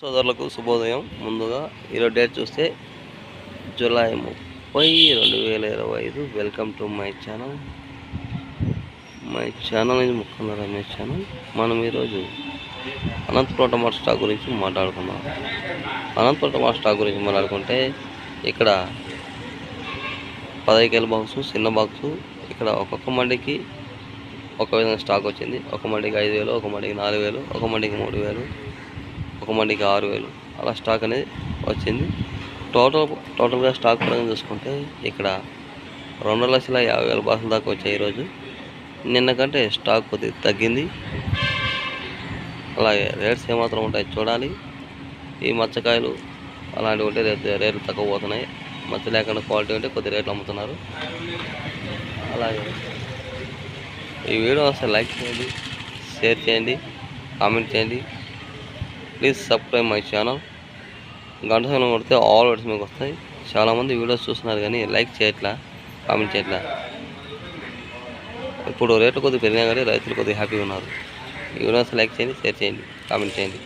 సోదరులకు శుభోదయం. ముందుగా ఈరోజు డేట్ చూస్తే జూలై ముప్పై రెండు వేల ఇరవై ఐదు. Welcome to my channel my channel ఇది ముఖ్యంగా రమేష్ ఛానల్ మనం ఈరోజు అనంతపురం టమాటా స్టాక్ గురించి మాట్లాడుకుందాం. అనంతపురం టమాటా స్టాక్ గురించి మాట్లాడుకుంటే ఇక్కడ పదహైదు కేల బాక్సు చిన్న బాక్సు ఇక్కడ ఒక్కొక్క మండికి ఒక విధంగా స్టాక్ వచ్చింది. ఒక మండికి ఐదు వేలు ఒక మండికి నాలుగు వేలు ఒక మండికి మూడు వేలు. ఒక మండికి ఆరు వేలు. అలా స్టాక్ అనేది వచ్చింది. టోటల్ టోటల్గా స్టాక్ పరంగా చూసుకుంటే ఇక్కడ రెండు లక్షల యాభై వేల బాక్సుల దాకా వచ్చాయి ఈరోజు నిన్న కంటే స్టాక్ కొద్దిగా తగ్గింది. అలాగే రేట్స్ ఏమాత్రం ఉంటాయి చూడాలి. ఈ మచ్చకాయలు అలాంటివి ఉంటే రేట్ రేట్లు తక్కువ పోతున్నాయి మచ్చ లేకుండా క్వాలిటీ ఉంటే కొద్ది రేట్లు అమ్ముతున్నారు. అలాగే ఈ వీడియో అసలు లైక్ చేయండి షేర్ చేయండి కామెంట్ చేయండి. ప్లీజ్ సబ్స్క్రైబ్ మై ఛానల్ గంట సమయం కొడితే ఆల్ వర్డ్స్ మీకు వస్తాయి. చాలామంది వీడియోస్ చూస్తున్నారు కానీ లైక్ చేయట్లా కామెంట్ చేయట్లా. ఇప్పుడు రేట్లు కొద్దిగా పెరిగినా కానీ రైతులు కొద్దిగా హ్యాపీగా ఉన్నారు. ఈ వీడియోస్ లైక్ చేయండి షేర్ చేయండి కామెంట్ చేయండి.